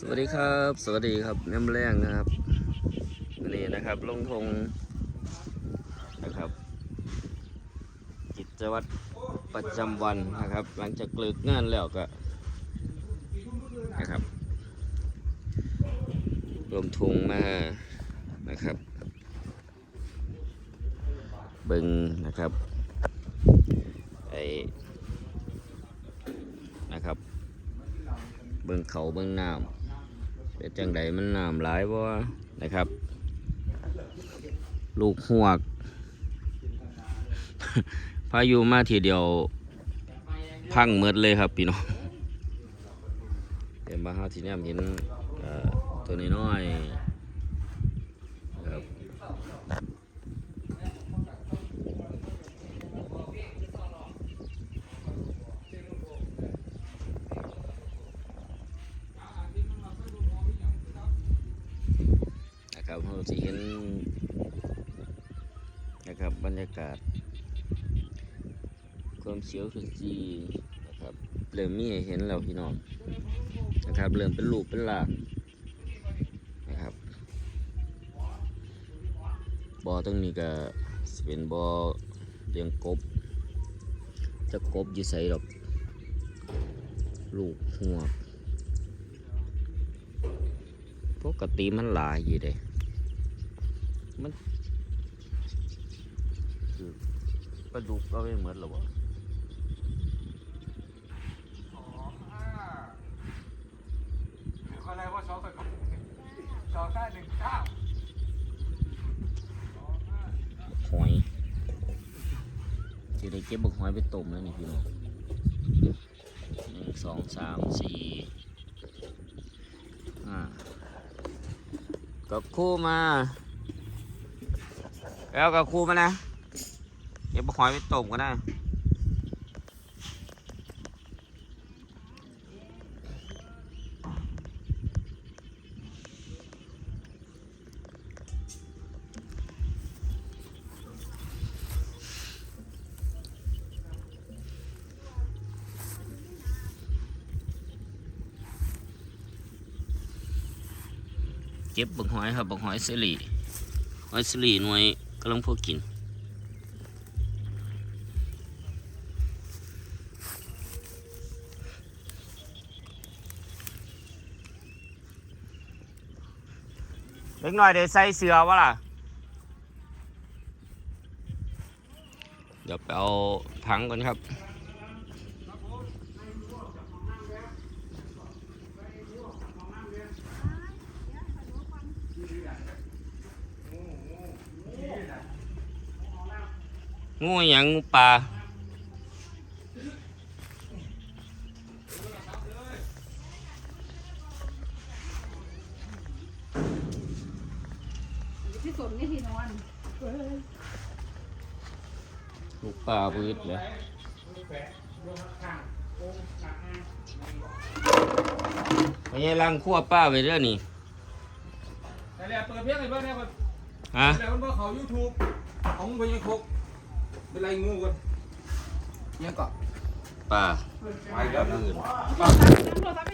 สวัสดีครับ สวัสดีครับน้ำแรงนะครับวันนี้นะครับลงทงนะครับกิจวัตรประจำวันนะครับ หลังจากเลิกงานแล้วก็นะครับรวมทงมานะครับ เบิงนะครับไอนะครับ เบิ่งเขาเบิ่งน้ำ เป็นจังไดมันน้ำหลายบ่นะครับ ลูกหวก พายุมาทีเดียว พังเมดเลยครับพี่น้องเดี๋ยวมาหาที่นี่เห็นเอ่อตัวน้อยๆครับนะ ครับเราจะเห็นนะครับบรรยากาศ ความเสียวขจีนะครับเริ่มมีเห็นแล้วพี่น้องนะครับเริ่มเป็นรูปเป็นหลางนะครับบ่อตรงนี้ก็เป็นบ่อเลี้ยงกบ จะกบอยู่ใส่ดอกลูกหัวปกติมันหลายอยู่เด้ มันคือปลาดุกก็ไม่เหมือนหรอวะอะไรว่าสองกับสองได้หนึ่งเก้าหอยจะได้เก็บบักหอยไปต้มแล้วนี่พี่น้องหนึ่งสองสามสี่ห้ากับคู่มา แล้วกับคู่มานะเก็บบักหอยไปต้มก็ได้เก็บบักหอยครับบักหอยเสลีหอยเสลีหน่วย กำลังพอกินเล็กหน่อยเดี๋ยวใส่เสือวะล่ะ เดี๋ยวไปเอาถังก่อนครับ งูหยังงูปลาที่สุดนี่ที่นอนลูกปลาพืชเลยไม่ใช่ลังขั้วป้าไปเรื่อนี่แต่แล้วเปิดเพียงไอ้เบ้านเนี่ยก่อนฮะแล้วมันบอกเขายูทูบของมึงไปยังคกเป็น ไรงูกันยังเกาะป้าไปแล้วอื่น โทรศัพท์